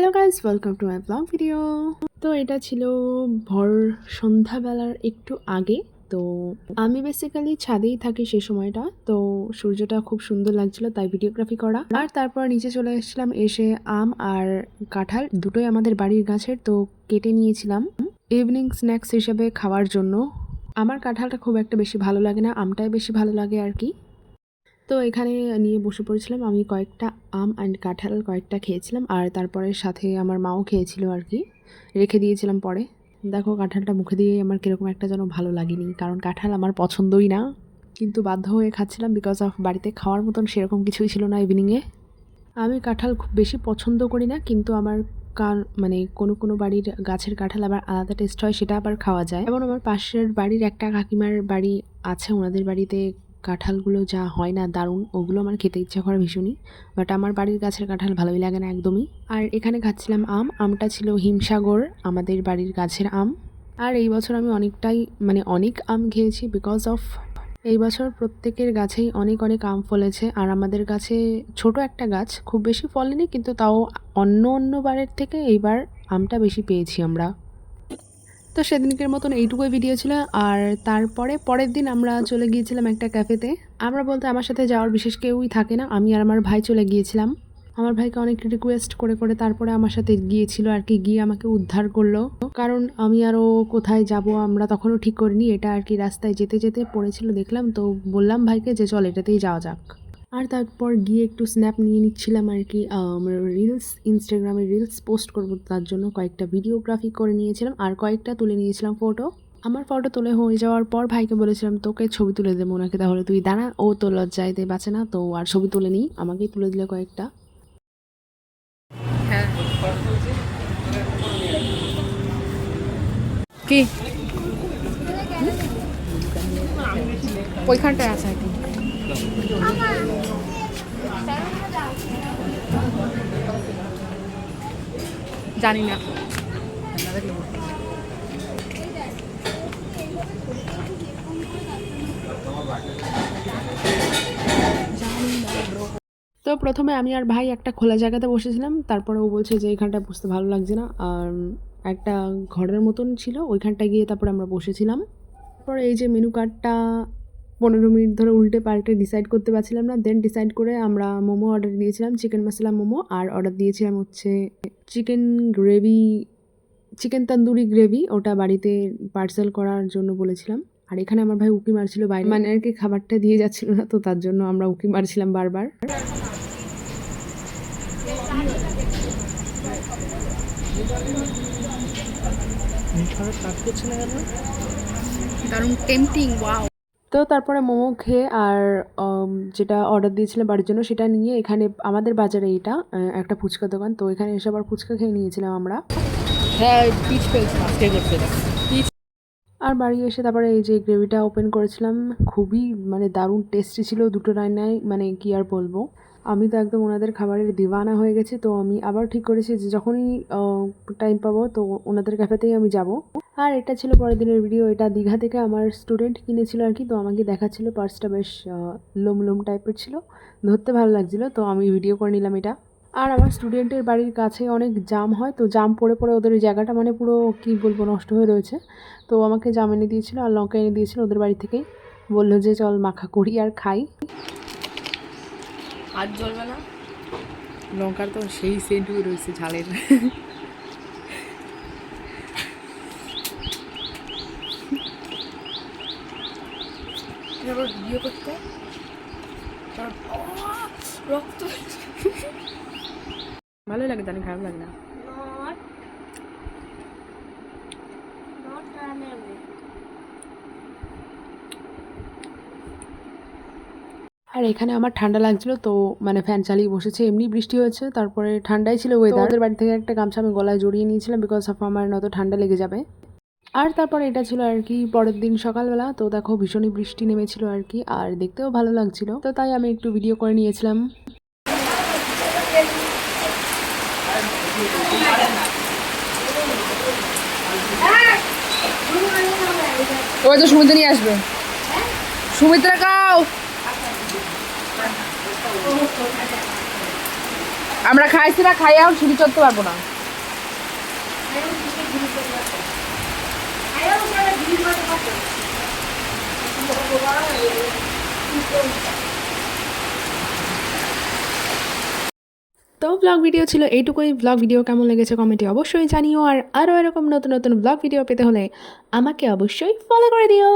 Hello guys welcome to my blog video তো এটা ছিল ভর সন্ধ্যাবেলার একটু আগে। তো আমি বেসিক্যালি ছাদেই থাকি সে সময়টা। তো সূর্যটা খুব সুন্দর লাগছিল, তাই ভিডিওগ্রাফি করা। আর তারপর নিচে চলে এসেছিলাম এসে আম আর কাঁঠাল, দুটোই আমাদের বাড়ির গাছের, তো কেটে নিয়েছিলাম। ইভিনিং স্ন্যাক্স হিসেবে খাওয়ার জন্য। আমার কাঁঠালটা খুব একটা বেশি ভালো লাগে না, আমটাই বেশি ভালো লাগে আর কি। তো এখানে নিয়ে বসে পড়েছিলাম। আমি কয়েকটা আম অ্যান্ড কাঁঠাল কয়েকটা খেয়েছিলাম আর তারপরে সাথে আমার মাও খেয়েছিল আর কি। রেখে দিয়েছিলাম পরে। দেখো কাঁঠালটা মুখে দিয়ে আমার কীরকম একটা যেন ভালো লাগেনি, কারণ কাঁঠাল আমার পছন্দই না। কিন্তু বাধ্য হয়ে খাচ্ছিলাম বিকজ অফ বাড়িতে খাওয়ার মতন সেরকম কিছুই ছিল না ইভিনিংয়ে আমি কাঁঠাল খুব বেশি পছন্দ করি না, কিন্তু আমার কার মানে কোনো কোনো বাড়ির গাছের কাঁঠাল আবার আলাদা টেস্ট হয়, সেটা আবার খাওয়া যায়। এবং আমার পাশের বাড়ির একটা কাকিমার বাড়ি আছে, ওনাদের বাড়িতে কাঁঠালগুলো যা হয় না দারুণ, ওগুলো আমার খেতে ইচ্ছা করে ভীষণই। বাট আমার বাড়ির গাছের কাঁঠাল ভালোই লাগে না একদমই। আর এখানে খাচ্ছিলাম আম, আমটা ছিল হিমসাগর, আমাদের বাড়ির গাছের আম। আর এই বছর আমি অনেকটাই মানে অনেক আম খেয়েছি বিকজ অফ এই বছর প্রত্যেকের গাছেই অনেক অনেক আম ফলেছে। আর আমাদের গাছে ছোট একটা গাছ, খুব বেশি ফলেনি, কিন্তু তাও অন্য অন্য বারের থেকে এইবার আমটা বেশি পেয়েছি আমরা। তো সেদিনকের মতন এইটুকুই ভিডিও ছিল। আর তারপরে পরের দিন আমরা চলে গিয়েছিলাম একটা ক্যাফেতে আমরা বলতে আমার সাথে যাওয়ার বিশেষ কেউই থাকে না, আমি আর আমার ভাই চলে গিয়েছিলাম। আমার ভাইকে অনেক রিকোয়েস্ট করে করে তারপরে আমার সাথে গিয়েছিল আর কি, গিয়ে আমাকে উদ্ধার করল। কারণ আমি আরও কোথায় যাব আমরা তখনও ঠিক করিনি, এটা আর কি রাস্তায় যেতে যেতে পড়েছিল, দেখলাম তো বললাম ভাইকে যে চল এটাতেই যাওয়া যাক। আর তারপর গিয়ে একটু স্ন্যাপ নিয়ে নিচ্ছিলাম আর কি রিলস ইনস্টাগ্রামে রিলস পোস্ট করব, তার জন্য কয়েকটা ভিডিওগ্রাফি করে নিয়েছিলাম আর কয়েকটা তুলে নিয়েছিলাম ফটো আমার ফটো তুলে হয়ে যাওয়ার পর ভাইকে বলেছিলাম, তোকে ছবি তুলে দেবো ওনাকে তাহলে তুই দাঁড়া, ও তো লজ্জায় লজ্জাইতে বাঁচে না, তো আর ছবি তুলে নিই। আমাকেই তুলে দিলে কয়েকটা। কি? ওইখানটায় আছে একদম জানি না তো প্রথমে আমি আর ভাই একটা খোলা জায়গাতে বসেছিলাম, তারপরে ও বলছে যে এখানটা বসতে ভালো লাগছে না। আর একটা ঘরের মতন ছিল, ওইখানটায় গিয়ে তারপরে আমরা বসেছিলাম। তারপরে এই যে মেনু কার্ডটা পনেরো মিনিট ধরে উল্টে পাল্টে ডিসাইড করতে পারছিলাম না। দেন ডিসাইড করে আমরা মোমো অর্ডার দিয়েছিলাম চিকেন মশলা মোমো আর অর্ডার দিয়েছিলাম হচ্ছে chicken gravy chicken tandoori gravy ওটা বাড়িতে পার্সেল করার জন্য বলেছিলাম। আর এখানে আমার ভাই উকি মারছিল বাইরে। মানে আর কি খাবারটা দিয়ে যাচ্ছিল না তো তার জন্য আমরা উকি মারছিলাম বারবার। দারুণ টেম্পটিং ওয়াও তো তারপরে মোমো খেয়ে আর যেটা অর্ডার দিয়েছিলাম বাড়ির জন্য সেটা নিয়ে এখানে আমাদের বাজারে এটা একটা ফুচকা দোকান। তো এখানে এসে আবার ফুচকা খেয়ে নিয়েছিলাম আমরা। হ্যাঁ আর বাড়ি এসে তারপরে এই যে গ্রেভিটা ওপেন করেছিলাম খুবই মানে দারুণ টেস্টি ছিল দুটো রান্নায় মানে কি আর বলব। আমি তো একদম ওনাদের খাবারের দিওয়ানা হয়ে গেছি তো আমি আবার ঠিক করেছি যে যখনই টাইম পাবো তো ওনাদের ক্যাফেতেই আমি যাব। আর এটা ছিল পরের দিনের ভিডিও এটা দীঘা থেকে আমার স্টুডেন্ট কিনেছিল আর কি, তো আমাকে দেখাচ্ছিল পার্সটা বেশ লোম লোম টাইপের ছিল, ধরতে ভালো লাগছিল, তো আমি ভিডিও করে নিলাম এটা। আর আমার স্টুডেন্টের বাড়ির কাছে অনেক জাম হয়, তো জাম পড়ে পড়ে ওদের জায়গাটা মানে পুরো, কী বলব, নষ্ট হয়ে রয়েছে। তো আমাকে জাম এনে দিয়েছিল আর লঙ্কা এনে দিয়েছিল ওদের বাড়ি থেকেই। বলল যে, চল মাখা করি আর খাই। আর জ্বলবে না। লঙ্কার তো সেই সেন্টুই রয়েছে ঝালের। বিয়ে করতে? রক্ত ভালোই লাগে জানি খারাপ লাগে না? আর এখানে আমার ঠান্ডা লাগছিল তো মানে ফ্যান চালিয়ে বসেছে এমনি বৃষ্টি হয়েছে তারপরে ঠান্ডাই ছিল ওয়েদার ওদের বাড়ি থেকে একটা গামছা আমি গলায় জড়িয়ে নিয়েছিলাম বিকজ অফ আমার নত ঠান্ডা লেগে যাবে। আর তারপরে এটা ছিল আর কি পরের দিন সকালবেলা। তো দেখো ভীষণই বৃষ্টি নেমেছিল আর কি, আর দেখতেও ভালো লাগছিল। তো তাই আমি একটু ভিডিও করে নিয়েছিলাম। ওই তো সুমিত্রা নিয়ে আসবে। সুমিত্রা কাও। আমরা খাইছি না খাইয়াও সিঁড়ি চড়তে পারব না। তো ব্লগ ভিডিও ছিল এইটুকুই। ব্লগ ভিডিও কেমন লেগেছে কমেন্টে অবশ্যই জানিও। আর আরও এরকম নতুন নতুন ব্লগ ভিডিও পেতে হলে আমাকে অবশ্যই ফলো করে দিও।